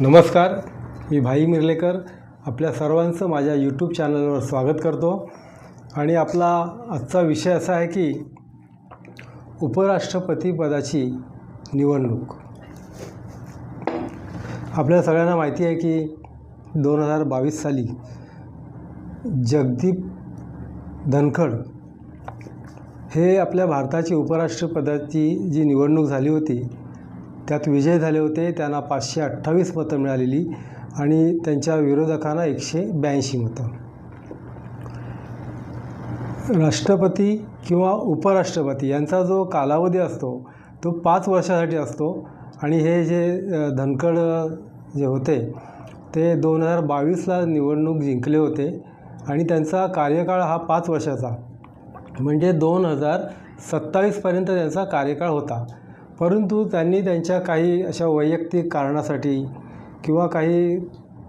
नमस्कार मी भाई मिर्लेकर. आपल्या सर्वांचं माझ्या यूट्यूब चॅनलवर स्वागत करतो. आणि आपला आजचा विषय असा आहे की उपराष्ट्रपतीपदाची निवडणूक. आपल्या सगळ्यांना माहिती आहे की दोन हजार बावीस साली जगदीप धनखड हे आपल्या भारताची उपराष्ट्रपदाची जी निवडणूक झाली होती त्यात विजय झाले होते त्यांना पाचशे अठ्ठावीस मतं मिळालेली आणि त्यांच्या विरोधकांना एकशे ब्याऐंशी मतं. राष्ट्रपती किंवा उपराष्ट्रपती यांचा जो कालावधी असतो तो पाच वर्षासाठी असतो. आणि हे जे धनकड धनखड जे होते ते दोन हजार बावीसला निवडणूक जिंकले होते आणि त्यांचा कार्यकाळ हा पाच वर्षाचा. म्हणजे दोन हजार सत्तावीसपर्यंत त्यांचा कार्यकाळ होता. परंतु त्यांनी त्यांच्या काही अशा वैयक्तिक कारणासाठी किंवा काही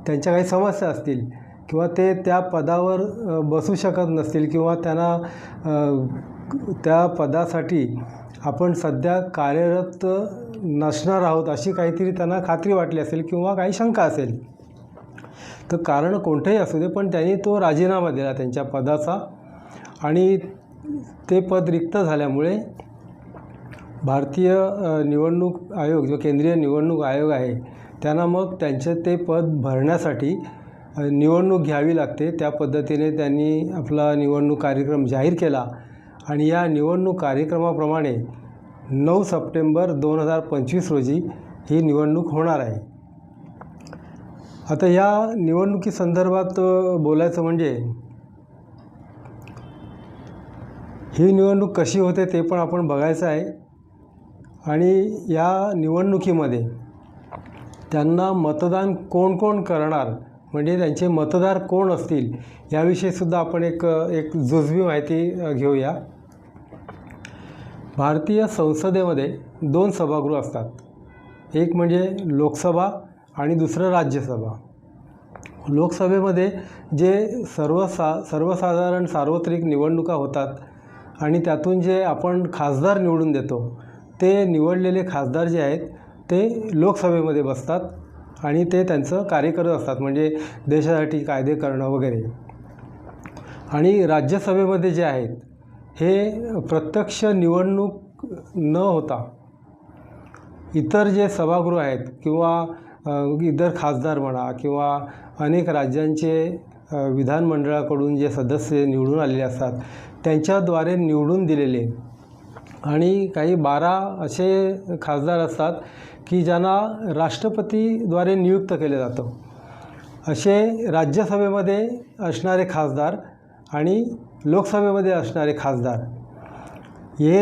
त्यांच्या काही समस्या असतील किंवा ते त्या पदावर बसू शकत नसतील किंवा त्यांना त्या पदासाठी आपण सध्या कार्यरत नसणार आहोत अशी काहीतरी त्यांना खात्री वाटली असेल किंवा काही शंका असेल. तर कारण कोणतंही असू दे पण त्यांनी तो राजीनामा दिला त्यांच्या पदाचा आणि ते पद रिक्त झाल्यामुळे भारतीय निवडणूक आयोग जो केंद्रीय निवडणूक आयोग आहे त्यांना मग त्यांचे ते पद भरण्यासाठी निवडणूक घ्यावी लागते. त्या पद्धतीने त्यांनी आपला निवडणूक कार्यक्रम जाहीर केला. आणि या निवडणूक कार्यक्रमाप्रमाणे नऊ सप्टेंबर दोन हजार पंचवीस रोजी ही निवडणूक होणार आहे. आता या निवडणुकीसंदर्भात बोलायचं म्हणजे ही निवडणूक कशी होते ते पण आपण बघायचं आहे. आणि या निवडणुकीमध्ये त्यांना मतदान कोण कोण करणार म्हणजे त्यांचे मतदार कोण असतील याविषयीसुद्धा आपण एक एक जुजवी माहिती घेऊया. भारतीय संसदेमध्ये दोन सभागृह असतात. एक म्हणजे लोकसभा आणि दुसरं राज्यसभा. लोकसभेमध्ये जे सर्वसा सर्वसाधारण सार्वत्रिक निवडणुका होतात आणि त्यातून जे आपण खासदार निवडून देतो ते निवडलेले खासदार जे आहेत ते लोकसभेमध्ये बसतात आणि ते त्यांचं कार्य करत असतात म्हणजे देशासाठी कायदे करणं वगैरे. आणि राज्यसभेमध्ये जे आहेत हे प्रत्यक्ष निवडणूक न होता इतर जे सभागृह आहेत किंवा इतर खासदार म्हणा किंवा अनेक राज्यांचे विधानमंडळाकडून जे सदस्य निवडून आलेले असतात त्यांच्याद्वारे निवडून दिलेले आणि काही बारा असे खासदार असतात की ज्यांना राष्ट्रपतीद्वारे नियुक्त केलं जातं. असे राज्यसभेमध्ये असणारे खासदार आणि लोकसभेमध्ये असणारे खासदार. हे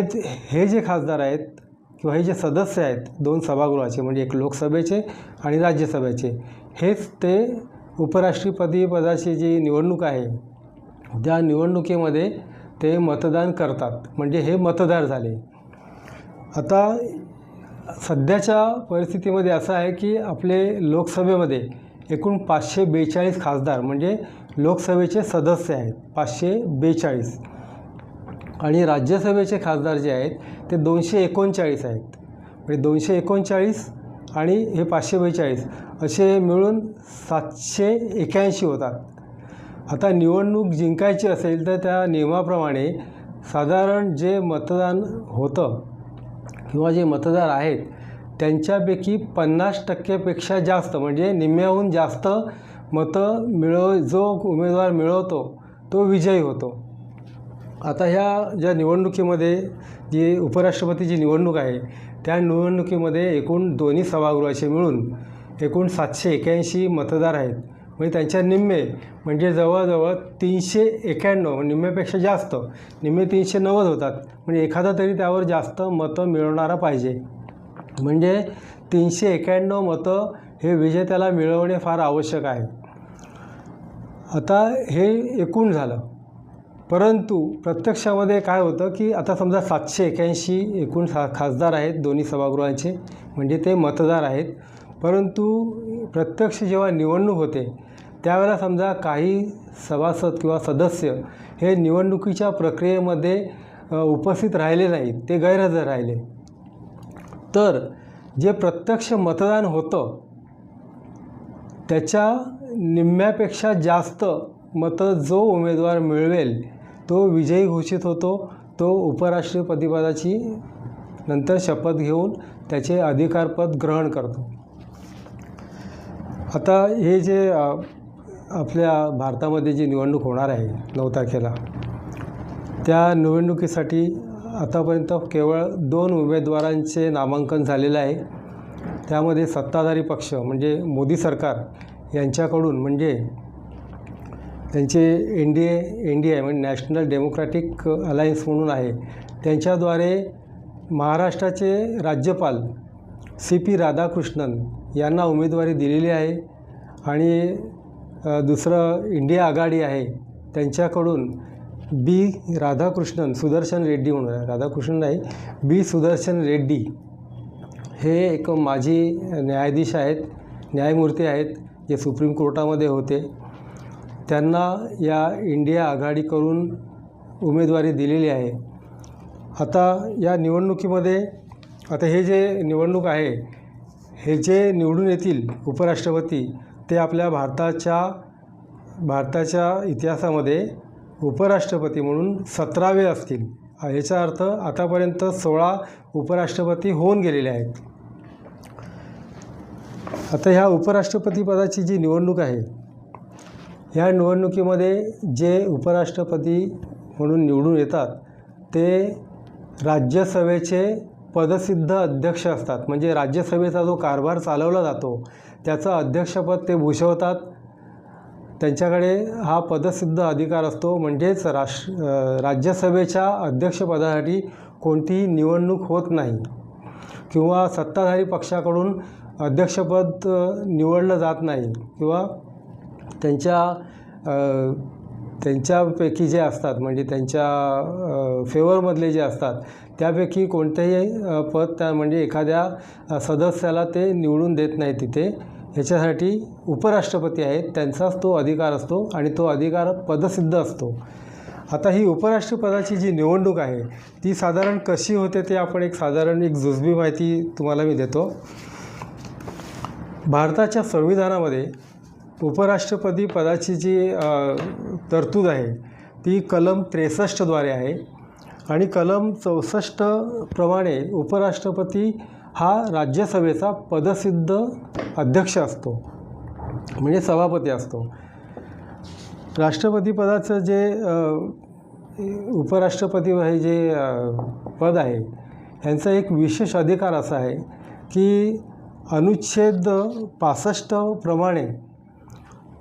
हे जे खासदार आहेत किंवा हे जे सदस्य आहेत दोन सभागृहाचे म्हणजे एक लोकसभेचे आणि राज्यसभेचे हेच ते उपराष्ट्रपती पदाची जी निवडणूक आहे त्या निवडणुकीमध्ये ते मतदान करतात. म्हणजे हे मतदार झाले. आता सध्याच्या परिस्थितीमध्ये असं आहे की आपले लोकसभेमध्ये एकूण पाचशे बेचाळीस खासदार म्हणजे लोकसभेचे सदस्य आहेत. पाचशे बेचाळीस. आणि राज्यसभेचे खासदार जे आहेत ते दोनशे एकोणचाळीस आहेत. म्हणजे दोनशे एकोणचाळीस आणि हे पाचशे बेचाळीस असे मिळून सातशे एक्याऐंशी होतात. आता निवडणूक जिंकायची असेल तर त्या नियमाप्रमाणे साधारण जे मतदान होतं किंवा जे मतदार आहेत त्यांच्यापैकी पन्नास टक्केपेक्षा जास्त म्हणजे निम्म्याहून जास्त मतं मिळव जो उमेदवार मिळवतो तो विजयी होतो. आता ह्या ज्या निवडणुकीमध्ये जी उपराष्ट्रपतीची निवडणूक आहे त्या निवडणुकीमध्ये एकूण दोन्ही सभागृहाचे मिळून एकूण सातशे एक्याऐंशी मतदार आहेत. म्हणजे त्यांच्या निम्मे म्हणजे जवळजवळ तीनशे एक्याण्णव निम्म्यापेक्षा जास्त निम्मे तीनशे नव्वद होतात. म्हणजे एखादा तरी त्यावर जास्त मतं मिळवणारा पाहिजे. म्हणजे तीनशे एक्याण्णव मतं हे विजेत्याला मिळवणे फार आवश्यक आहे. आता हे एकूण झालं. परंतु प्रत्यक्षामध्ये काय होतं की आता समजा सातशे एक्याऐंशी एकूण सा खासदार आहेत दोन्ही सभागृहांचे म्हणजे ते मतदार आहेत. परंतु प्रत्यक्ष जेव्हा निवडणूक होते त्यावेळेला समजा काही सभासद किंवा सदस्य हे निवडणुकीच्या प्रक्रियेमध्ये उपस्थित राहिले नाहीत ते गैरहजर राहिले. तर जे प्रत्यक्ष मतदान होतं त्याच्या निम्म्यापेक्षा जास्त मतं जो उमेदवार मिळवेल तो विजयी घोषित होतो. तो उपराष्ट्रपतीपदाची नंतर शपथ घेऊन त्याचे अधिकारपद ग्रहण करतो. आता हे जे आपल्या भारतामध्ये जी निवडणूक होणार आहे नऊ तारखेला त्या निवडणुकीसाठी आतापर्यंत केवळ दोन उमेदवारांचे नामांकन झालेलं आहे. त्यामध्ये सत्ताधारी पक्ष म्हणजे मोदी सरकार यांच्याकडून म्हणजे त्यांचे N D A N D A म्हणजे नॅशनल डेमोक्रॅटिक अलायन्स म्हणून आहे. त्यांच्याद्वारे महाराष्ट्राचे राज्यपाल सी पी राधाकृष्णन यांना उमेदवारी दिलेली आहे. आणि दुसरं इंडिया आघाडी आहे त्यांच्याकडून बी राधाकृष्णन सुदर्शन रेड्डी म्हणून आहे. राधाकृष्णन नाही बी सुदर्शन रेड्डी हे एक माजी न्यायाधीश आहेत न्यायमूर्ती आहेत जे सुप्रीम कोर्टामध्ये होते. त्यांना या इंडिया आघाडीकडून उमेदवारी दिलेली आहे. आता या निवडणुकीमध्ये आता हे जे निवडणूक आहे हे जे निवडून येतील उपराष्ट्रपती ते आपल्या भारताच्या भारताच्या इतिहासामध्ये उपराष्ट्रपती म्हणून सतरावे असतील. याचा अर्थ आतापर्यंत सोळा उपराष्ट्रपती होऊन गेलेले आहेत. आता ह्या उपराष्ट्रपती पदाची जी निवडणूक आहे ह्या निवडणुकीमध्ये जे उपराष्ट्रपती म्हणून निवडून येतात ते राज्यसभेचे पदसिद्ध अध्यक्ष असतात. म्हणजे राज्यसभेचा जो कारभार चालवला जातो त्याचं अध्यक्षपद ते भूषवतात. त्यांच्याकडे हा पदसिद्ध अधिकार असतो. म्हणजेच राष्ट्र राज्यसभेच्या अध्यक्षपदासाठी कोणतीही निवडणूक होत नाही किंवा सत्ताधारी पक्षाकडून अध्यक्षपद निवडलं जात नाही किंवा त्यांच्या त्यांच्यापैकी जे असतात म्हणजे त्यांच्या फेवरमधले जे असतात त्यापैकी कोणतेही पद त्या म्हणजे एखाद्या सदस्याला ते निवडून देत नाही तिथे. ह्याच्यासाठी उपराष्ट्रपती आहेत त्यांचाच तो अधिकार असतो आणि तो अधिकार पदसिद्ध असतो. आता ही उपराष्ट्रपदाची जी निवडणूक आहे ती साधारण कशी होते ते आपण एक साधारण एक जुजबी माहिती तुम्हाला मी देतो. भारताच्या संविधानामध्ये उपराष्ट्रपती पदाची जी तरतूद आहे ती कलम त्रेसष्टद्वारे आहे. आणि कलम चौसष्ट प्रमाणे उपराष्ट्रपती हा राज्यसभेचा पदसिद्ध अध्यक्ष असतो. म्हणजे सभापती असतो. राष्ट्रपती पदाचं जे उपराष्ट्रपती हे जे पद आहे यांचा एक विशेष अधिकार असा आहे की अनुच्छेद पासष्ट प्रमाणे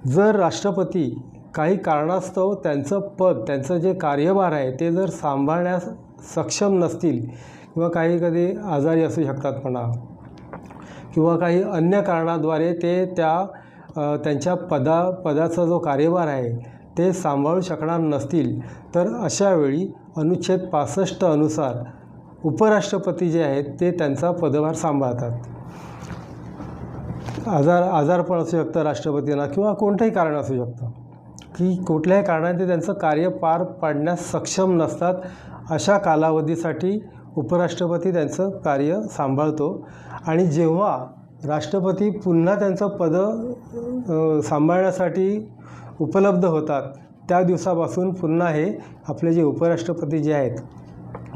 जर राष्ट्रपती काही कारणास्तव त्यांचं पद त्यांचं जे कार्यभार आहे ते जर सांभाळण्यास सक्षम नसतील किंवा काही कधी आजारी असू शकतात म्हणा किंवा काही अन्य कारणाद्वारे ते त्या त्यांच्या पदा पदाचा जो कार्यभार आहे ते सांभाळू शकणार नसतील तर अशावेळी अनुच्छेद पासष्ट अनुसार उपराष्ट्रपती जे आहेत ते त्यांचा पदभार सांभाळतात. आजार आजारपण असू शकतं राष्ट्रपतींना किंवा कोणतंही कारण असू शकतं. की कुठल्याही कारणाने ते त्यांचं कार्य पार पाडण्यास सक्षम नसतात अशा कालावधीसाठी उपराष्ट्रपती त्यांचं कार्य सांभाळतो. आणि जेव्हा राष्ट्रपती पुन्हा त्यांचं पद सांभाळण्यासाठी उपलब्ध होतात त्या दिवसापासून पुन्हा हे आपले जे उपराष्ट्रपती जे आहेत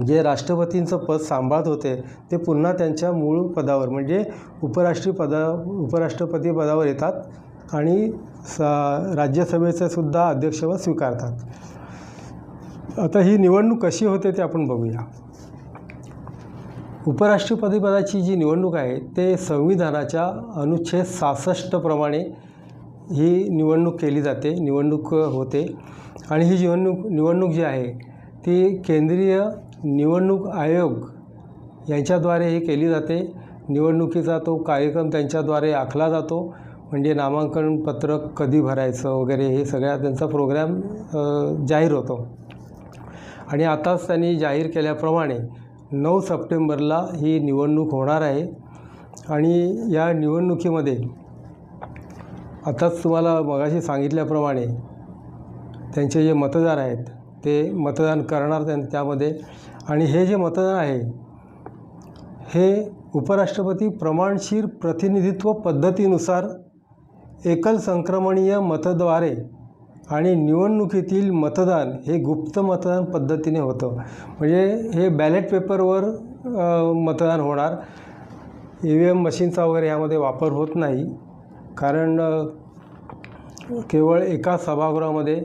जे राष्ट्रपतींचं पद सांभाळत होते ते पुन्हा त्यांच्या मूळ पदावर म्हणजे उपराष्ट्रीय पदा उपराष्ट्रपती पदावर येतात आणि सा राज्यसभेचं सुद्धा अध्यक्षपद स्वीकारतात. आता ही निवडणूक कशी होते ते आपण बघूया. उपराष्ट्रपती पदाची जी निवडणूक आहे ते संविधानाच्या अनुच्छेद सहासष्टप्रमाणे ही निवडणूक केली जाते निवडणूक होते. आणि ही निवडणूक निवडणूक जी आहे ती केंद्रीय निवडणूक आयोग यांच्याद्वारे ही केली जाते. निवडणुकीचा तो कार्यक्रम त्यांच्याद्वारे आखला जातो. म्हणजे नामांकन पत्र कधी भरायचं वगैरे हे सगळ्या त्यांचा प्रोग्रॅम जाहीर होतो. आणि आताच त्यांनी जाहीर केल्याप्रमाणे नऊ सप्टेंबरला ही निवडणूक होणार आहे. आणि या निवडणुकीमध्ये आताच तुम्हाला मगाशी सांगितल्याप्रमाणे त्यांचे जे मतदार आहेत ते मतदान करणार त्यां त्यामध्ये आणि हे जे मतदान आहे हे उपराष्ट्रपती प्रमाणशीर प्रतिनिधित्व पद्धतीनुसार एकल संक्रमणीय मतद्वारे आणि निवडणुकीतील मतदान हे गुप्त मतदान पद्धतीने होतं. म्हणजे हे बॅलेट पेपरवर मतदान होणार. ई व्ही एम मशीनचा वगैरे यामध्ये वापर होत नाही. कारण केवळ एका सभागृहामध्ये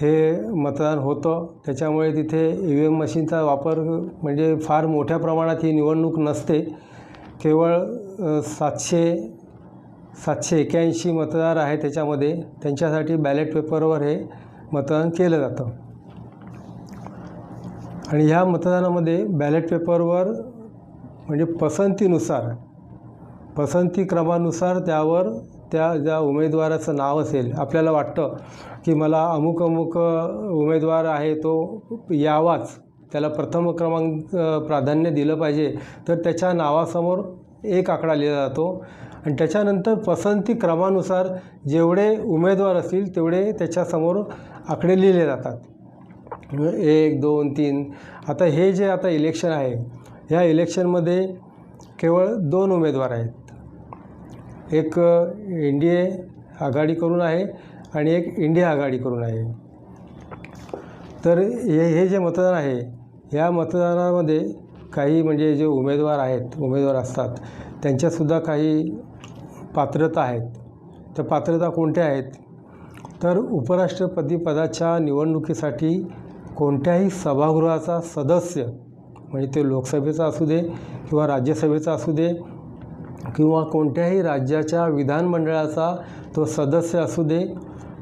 हे मतदान होतं. त्याच्यामुळे तिथे ई व्ही एम मशीनचा वापर म्हणजे फार मोठ्या प्रमाणात ही निवडणूक नसते. केवळ सातशे सातशे एक्याऐंशी मतदार आहे त्याच्यामध्ये. त्यांच्यासाठी बॅलेट पेपरवर हे मतदान केलं जातं. आणि ह्या मतदानामध्ये बॅलेट पेपरवर म्हणजे पसंतीनुसार पसंती क्रमानुसार त्यावर त्या ज्या उमेदवाराचं नाव असेल आपल्याला वाटतं की मला अमुक अमुक उमेदवार आहे तो यावाच त्याला प्रथम क्रमांक प्राधान्य दिलं पाहिजे तर त्याच्या नावासमोर एक आकडा लिहिला जातो. आणि त्याच्यानंतर पसंती क्रमानुसार जेवढे उमेदवार असतील तेवढे त्याच्यासमोर आकडे लिहिले जातात. एक दोन तीन. आता हे जे आता इलेक्शन आहे ह्या इलेक्शनमध्ये केवळ दोन उमेदवार आहेत. एक एन डी ए आघाडी करून आहे आणि एक इंडिया आघाडी करून आहे. तर हे हे जे मतदान आहे ह्या मतदानामध्ये काही म्हणजे जे उमेदवार आहेत उमेदवार असतात त्यांच्यासुद्धा काही पात्रता आहेत. त्या पात्रता कोणत्या आहेत? तर उपराष्ट्रपती पदाच्या निवडणुकीसाठी कोणत्याही सभागृहाचा सदस्य म्हणजे ते लोकसभेचा असू दे किंवा राज्यसभेचा असू दे किंवा कोणत्याही राज्याच्या विधानमंडळाचा तो सदस्य असू दे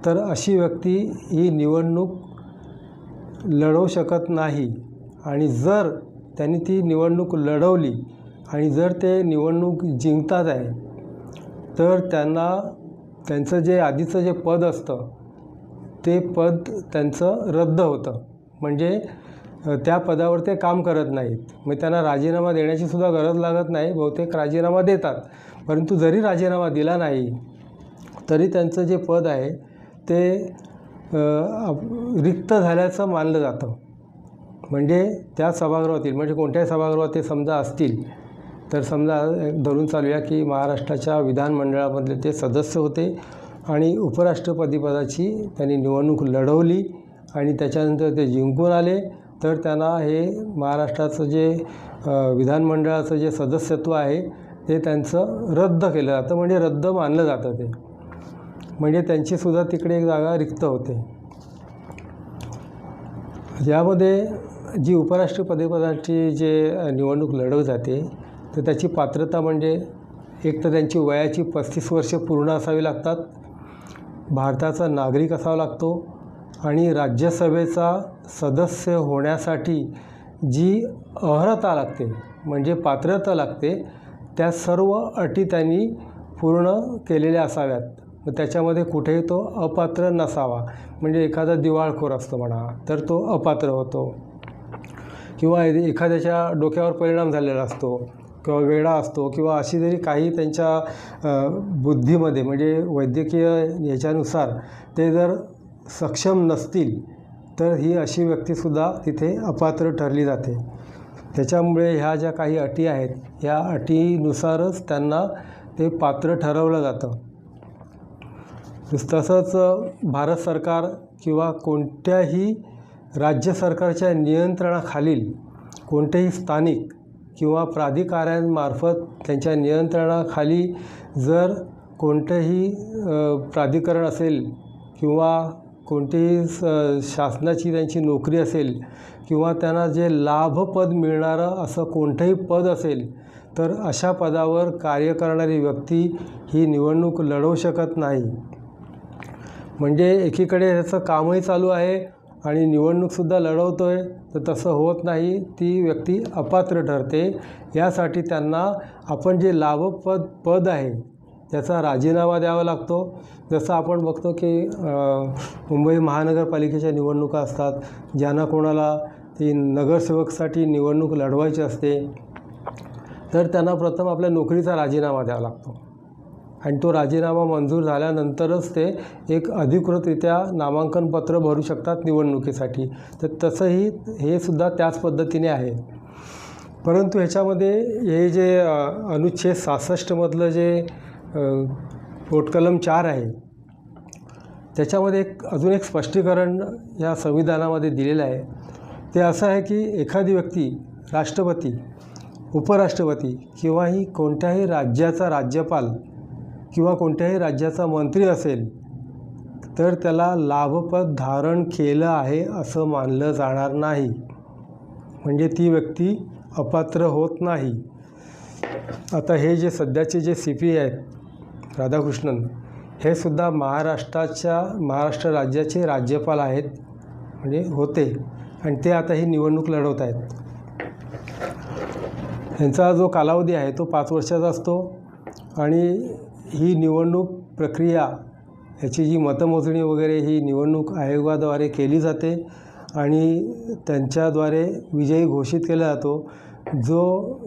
तर अशी व्यक्ती ही निवडणूक लढवू शकत नाही. आणि जर त्यांनी ती निवडणूक लढवली आणि जर ते निवडणूक जिंकतात आहे तर त्यांना त्यांचं जे आधीचं जे पद असतं ते पद त्यांचं रद्द होतं. म्हणजे त्या पदावर ते काम करत नाहीत. मग त्यांना राजीनामा देण्याची सुद्धा गरज लागत नाही. बहुतेक राजीनामा देतात. परंतु जरी राजीनामा दिला नाही तरी त्यांचं जे पद आहे ते रिक्त झाल्याचं मानलं जातं. म्हणजे त्या सभागृहातील म्हणजे कोणत्याही सभागृहात ते समजा असतील तर समजा धरून चालूया की महाराष्ट्राच्या विधानमंडळामधले ते सदस्य होते आणि उपराष्ट्रपतीपदाची त्यांनी निवडणूक लढवली आणि त्याच्यानंतर ते जिंकून आले. तर त्यांना हे महाराष्ट्राचं जे विधानमंडळाचं जे सदस्यत्व आहे ते त्यांचं रद्द केलं जातं. म्हणजे रद्द मानलं जातं ते. म्हणजे त्यांचीसुद्धा तिकडे एक जागा रिक्त होते. यामध्ये जी उपराष्ट्रपतीपदाची जे निवडणूक लढवली जाते तर त्याची पात्रता म्हणजे एक तर त्यांची वयाची पस्तीस वर्ष पूर्ण असावी लागतात. भारताचा नागरिक असावा लागतो. आणि राज्यसभेचा सदस्य होण्यासाठी जी अर्हता लागते म्हणजे पात्रता लागते त्या सर्व अटी त्यांनी पूर्ण केलेल्या असाव्यात. मग त्याच्यामध्ये कुठेही तो अपात्र नसावा. म्हणजे एखादा दिवाळखोर असतो म्हणा तर तो अपात्र होतो. किंवा एखाद्याच्या डोक्यावर परिणाम झालेला असतो किंवा वेडा असतो किंवा अशी जरी काही त्यांच्या बुद्धीमध्ये म्हणजे वैद्यकीय याच्यानुसार ते जर सक्षम नसतील तर ही अशी व्यक्तीसुद्धा तिथे अपात्र ठरली जाते. त्याच्यामुळे ह्या ज्या काही अटी आहेत ह्या अटीनुसारच त्यांना ते पात्र ठरवलं जातं. तसंच भारत सरकार किंवा कोणत्याही राज्य सरकारच्या नियंत्रणाखालील कोणतेही स्थानिक किंवा प्राधिकाऱ्यांमार्फत त्यांच्या नियंत्रणाखाली जर कोणतंही प्राधिकरण असेल किंवा कोणतीही स शासनाची त्यांची नोकरी असेल किंवा त्यांना जे लाभपद मिळणारं असं कोणतंही पद असेल तर अशा पदावर कार्य करणारी व्यक्ती ही निवडणूक लढवू शकत नाही. म्हणजे एकीकडे ह्याचं कामही चालू आहे आणि निवडणूकसुद्धा लढवतो आहे तर तसं होत नाही ती व्यक्ती अपात्र ठरते. यासाठी त्यांना आपण जे लाभपद पद आहे त्याचा राजीनामा द्यावा लागतो. जसं आपण बघतो की मुंबई महानगरपालिकेच्या निवडणुका असतात ज्यांना कोणाला ती नगरसेवकसाठी निवडणूक लढवायची असते तर त्यांना प्रथम आपल्या नोकरीचा राजीनामा द्यावा लागतो. आणि तो राजीनामा मंजूर झाल्यानंतरच ते एक अधिकृतरित्या नामांकन पत्र भरू शकतात निवडणुकीसाठी. तर तसंही हे सुद्धा त्याच पद्धतीने आहे. परंतु ह्याच्यामध्ये हे जे अनुच्छेद सहासष्टमधलं जे पोटकलम चार आहे. त्याच्यामध्ये एक अजून एक स्पष्टीकरण या संविधानामध्ये दिलेलं आहे. ते असं आहे की एखादी व्यक्ती राष्ट्रपती उपराष्ट्रपती किंवाही कोणत्याही राज्याचा राज्यपाल किंवा कोणत्याही राज्याचा मंत्री असेल तर त्याला लाभपद धारण केलं आहे असं मानलं जाणार नाही. म्हणजे ती व्यक्ती अपात्र होत नाही. आता हे जे सध्याचे जे सी पी आहेत राधाकृष्णन हे सुद्धा महाराष्ट्राच्या महाराष्ट्र राज्याचे राज्यपाल आहेत म्हणजे होते. आणि ते आता ही निवडणूक लढवत आहेत. यांचा जो कालावधी आहे तो पाच वर्षाचा असतो. आणि ही निवडणूक प्रक्रिया याची जी मतमोजणी वगैरे ही निवडणूक आयोगाद्वारे केली जाते आणि त्यांच्याद्वारे विजयी घोषित केला जातो. जो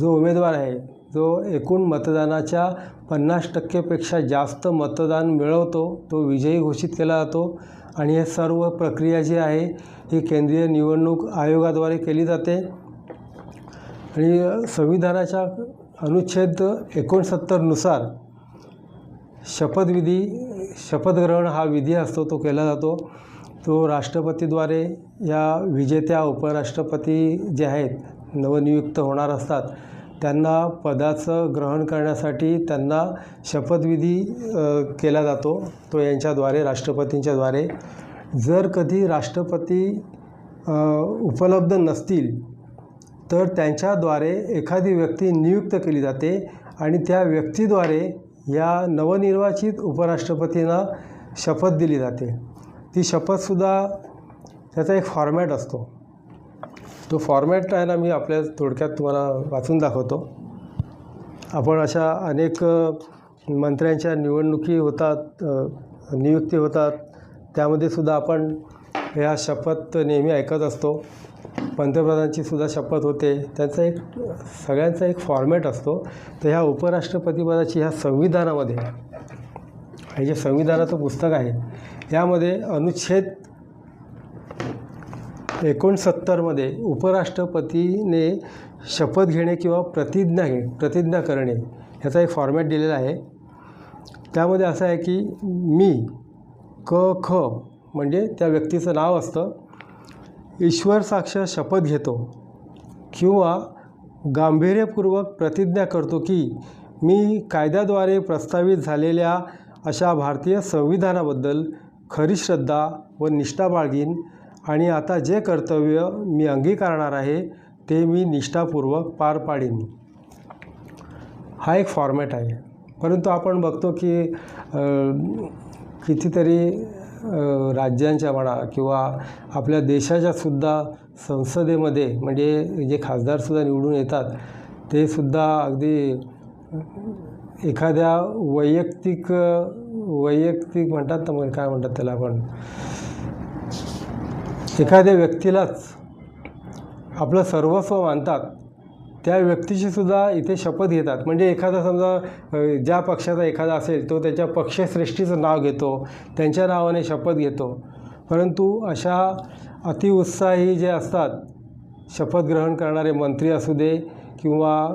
जो उमेदवार आहे जो एकूण मतदानाच्या पन्नास टक्केपेक्षा जास्त मतदान मिळवतो तो विजयी घोषित केला जातो. आणि हे सर्व प्रक्रिया जी आहे ही केंद्रीय निवडणूक आयोगाद्वारे केली जाते. आणि संविधानाच्या अनुच्छेद एकोणसत्तरनुसार शपथविधी शपथग्रहण हा विधी असतो तो केला जातो. तो राष्ट्रपतीद्वारे या विजेत्या उपराष्ट्रपती जे आहेत नवनियुक्त होणार असतात. त्यांना पदाचं ग्रहण करण्यासाठी त्यांना शपथविधी केला जातो. तो यांच्याद्वारे राष्ट्रपतींच्याद्वारे जर कधी राष्ट्रपती उपलब्ध नसतील तर त्यांच्याद्वारे एखादी व्यक्ती नियुक्त केली जाते आणि त्या व्यक्तीद्वारे या नवनिर्वाचित उपराष्ट्रपतींना शपथ दिली जाते. ती शपथसुद्धा त्याचा एक फॉर्मॅट असतो. तो फॉर्मॅट आहे ना मी आपल्या थोडक्यात तुम्हाला वाचून दाखवतो. आपण अशा अनेक मंत्र्यांच्या निवडणुकी होतात नियुक्ती होतात. त्यामध्ये सुद्धा आपण ह्या शपथ नेहमी ऐकत असतो. पंतप्रधानांची सुद्धा शपथ होते. त्यांचा एक सगळ्यांचा एक फॉर्मॅट असतो. तर ह्या उपराष्ट्रपतीपदाची ह्या संविधानामध्ये हे जे संविधानाचं पुस्तक आहे यामध्ये अनुच्छेद एकोणसत्तरमध्ये उपराष्ट्रपतीने शपथ घेणे किंवा प्रतिज्ञा घे प्रतिज्ञा करणे ह्याचा एक फॉर्मॅट दिलेला आहे. त्यामध्ये असं आहे की मी क ख म्हणजे त्या व्यक्तीचं नाव असतं. ईश्वर साक्ष शपथ घेतो किंवा गांभीर्यपूर्वक प्रतिज्ञा करतो की मी कायद्याद्वारे प्रस्तावित झालेल्या अशा भारतीय संविधानाबद्दल खरी श्रद्धा व निष्ठा बाळगीन. आणि आता जे कर्तव्य मी अंगीकारणार आहे ते मी निष्ठापूर्वक पार पाडीन. हा एक फॉर्मॅट आहे. परंतु आपण बघतो की कितीतरी राज्यांच्या म्हणा किंवा आपल्या देशाच्या सुद्धा संसदेमध्ये म्हणजे जे खासदारसुद्धा निवडून येतात ते सुद्धा अगदी एखाद्या वैयक्तिक वैयक्तिक म्हणतात ना मग काय म्हणतात त्याला आपण? एखाद्या व्यक्तीलाच आपलं सर्वस्व मानतात त्या व्यक्तीची सुद्धा इथे शपथ घेतात. म्हणजे एखादा समजा ज्या पक्षाचा एखादा असेल तो त्याच्या पक्षश्रेष्ठीचं नाव घेतो त्यांच्या नावाने शपथ घेतो. परंतु अशा अतिउत्साही जे असतात शपथ ग्रहण करणारे मंत्री असू दे किंवा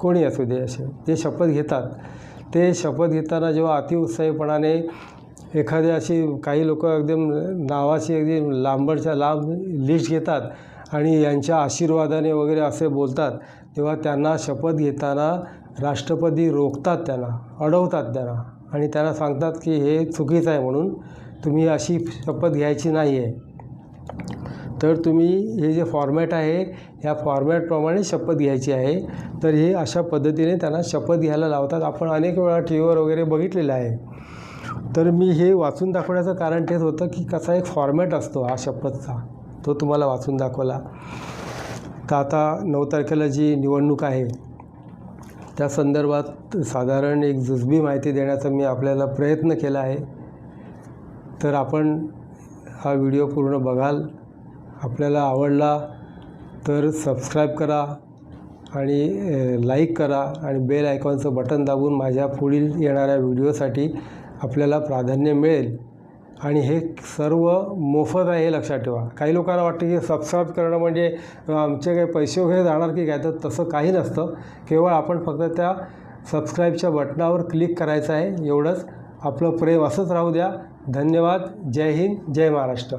कोणी असू दे असे जे शपथ घेतात ते शपथ घेताना जेव्हा अतिउत्साहीपणाने एखाद्या अशी काही लोक एकदम नावाची अगदी लांबडच्या लांब लिस्ट घेतात आणि यांच्या आशीर्वादाने वगैरे असे बोलतात तेव्हा त्यांना शपथ घेताना राष्ट्रपती रोखतात त्यांना अडवतात त्यांना आणि त्यांना सांगतात की हे चुकीचं आहे म्हणून तुम्ही अशी शपथ घ्यायची नाही आहे तर तुम्ही हे जे फॉर्मॅट आहे या फॉर्मॅटप्रमाणे शपथ घ्यायची आहे. तर हे अशा पद्धतीने त्यांना शपथ घ्यायला लावतात. आपण अनेक वेळा टी व्हीवर वगैरे बघितलेलं आहे. तर मी हे वाचून दाखवण्याचं कारण तेच होतं की कसा एक फॉर्मॅट असतो हा शपथचा. तो तुम्हाला वाचून दाखवला. तर आता नऊ तारखेला जी निवडणूक आहे त्या संदर्भात साधारण एक जुजबी माहिती देण्याचा मी आपल्याला प्रयत्न केला आहे. तर आपण हा व्हिडिओ पूर्ण बघाल. आपल्याला आवडला तर सबस्क्राईब करा आणि लाईक करा आणि बेल आयकॉनचं बटन दाबून माझ्या पुढील येणाऱ्या व्हिडिओसाठी आपल्याला प्राधान्य मिळेल. आणि हे सर्व मोफत आहे हे लक्षात ठेवा. काही लोकांना वाटतं की सबस्क्राईब करणं म्हणजे आमचे काही पैसे वगैरे जाणार की काय? तर तसं काही नसतं. केवळ आपण फक्त त्या सबस्क्राईबच्या बटनावर क्लिक करायचं आहे. एवढंच. आपलं प्रेम असंच राहू द्या. धन्यवाद. जय हिंद. जय महाराष्ट्र.